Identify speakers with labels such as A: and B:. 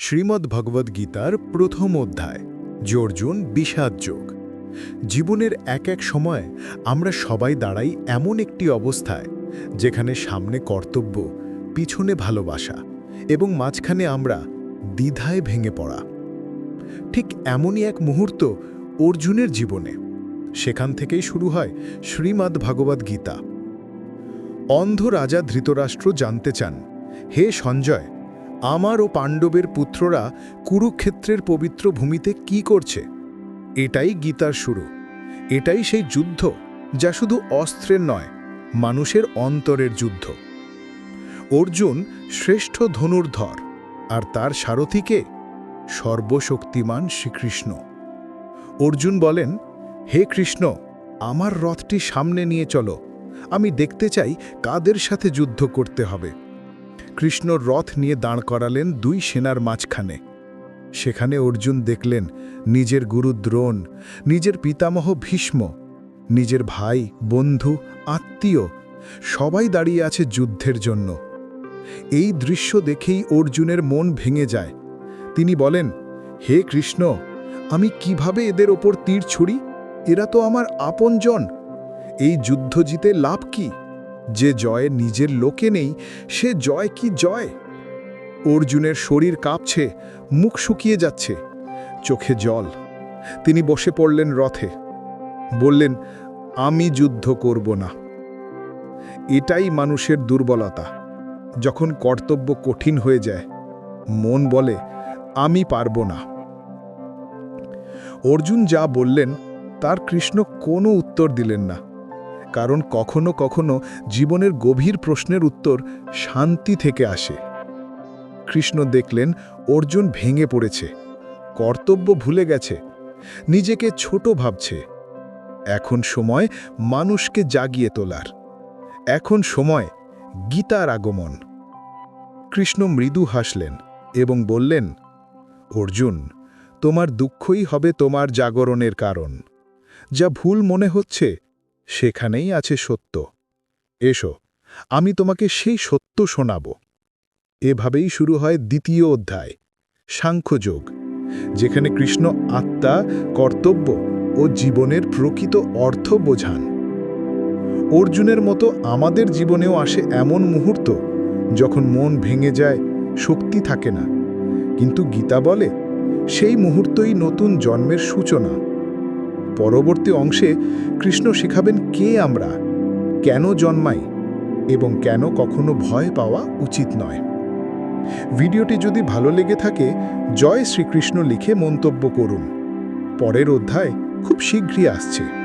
A: শ্রীমদ্ ভগবদ্ গীতার প্রথম অধ্যায়, জর্জুন বিষাদ যোগ। জীবনের এক এক সময় আমরা সবাই দাঁড়াই এমন একটি অবস্থায়, যেখানে সামনে কর্তব্য, পিছনে ভালোবাসা এবং মাঝখানে আমরা দ্বিধায় ভেঙে পড়া। ঠিক এমনই এক মুহূর্ত অর্জুনের জীবনে। সেখান থেকেই শুরু হয় শ্রীমদ্ ভগবদ্ গীতা। অন্ধ রাজা ধৃতরাষ্ট্র জানতে চান, হে সঞ্জয় আমার ও পাণ্ডবের পুত্ররা কুরুক্ষেত্রের পবিত্র ভূমিতে কি করছে? এটাই গীতার শুরু। এটাই সেই যুদ্ধ, যা শুধু অস্ত্রের নয়, মানুষের অন্তরের যুদ্ধ। অর্জুন শ্রেষ্ঠ ধনুর্ধর, আর তার সারথীকে সর্বশক্তিমান শ্রীকৃষ্ণ। অর্জুন বলেন, হে কৃষ্ণ, আমার রথটি সামনে নিয়ে চলো। আমি দেখতে চাই কাদের সাথে যুদ্ধ করতে হবে। কৃষ্ণ রথ নিয়ে দাঁড় করালেন দুই সেনার মাঝখানে। সেখানে অর্জুন দেখলেন নিজের গুরু দ্রোণ, নিজের পিতামহ ভীষ্ম, নিজের ভাই, বন্ধু, আত্মীয়, সবাই দাঁড়িয়ে আছে যুদ্ধের জন্য। এই দৃশ্য দেখেই অর্জুনের মন ভেঙে যায়। তিনি বলেন, হে কৃষ্ণ, আমি কীভাবে এদের ওপর তীর ছুড়ি? এরা তো আমার আপনজন। এই যুদ্ধ জিতে লাভ কি? যে জয় নিজের লোকে নেই, সে জয় কি জয়? অর্জুনের শরীর কাঁপছে, মুখ শুকিয়ে যাচ্ছে, চোখে জল। তিনি বসে পড়লেন রথে। বললেন, আমি যুদ্ধ করব না। এটাই মানুষের দুর্বলতা। যখন কর্তব্য কঠিন হয়ে যায়, মন বলে, আমি পারব না। অর্জুন যা বললেন, তার কৃষ্ণ কোনো উত্তর দিলেন না। কারণ কখনো কখনো জীবনের গভীর প্রশ্নের উত্তর শান্তি থেকে আসে। কৃষ্ণ দেখলেন, অর্জুন ভেঙে পড়েছে। কর্তব্য ভুলে গেছে। নিজেকে ছোট ভাবছে। এখন সময় মানুষকে জাগিয়ে তোলার। এখন সময় গীতার আগমন। কৃষ্ণ মৃদু হাসলেন এবং বললেন, অর্জুন, তোমার দুঃখই হবে তোমার জাগরণের কারণ। যা ভুল মনে হচ্ছে সেখানেই আছে সত্য। এসো, আমি তোমাকে সেই সত্য শোনাব। এভাবেই শুরু হয় দ্বিতীয় অধ্যায়, সাংখ্যযোগ, যেখানে কৃষ্ণ আত্মা, কর্তব্য ও জীবনের প্রকৃত অর্থ বোঝান। অর্জুনের মতো আমাদের জীবনেও আসে এমন মুহূর্ত যখন মন ভেঙে যায়, শক্তি থাকে না। কিন্তু গীতা বলে, সেই মুহূর্তই নতুন জন্মের সূচনা। পরবর্তী অংশে কৃষ্ণ শেখাবেন কে আমরা, কেন জন্মাই এবং কেন কখনো ভয় পাওয়া উচিত নয়। ভিডিওটি যদি ভালো লেগে থাকে, জয় শ্রীকৃষ্ণ লিখে মন্তব্য করুন। পরের অধ্যায় খুব শীঘ্রই আসছে।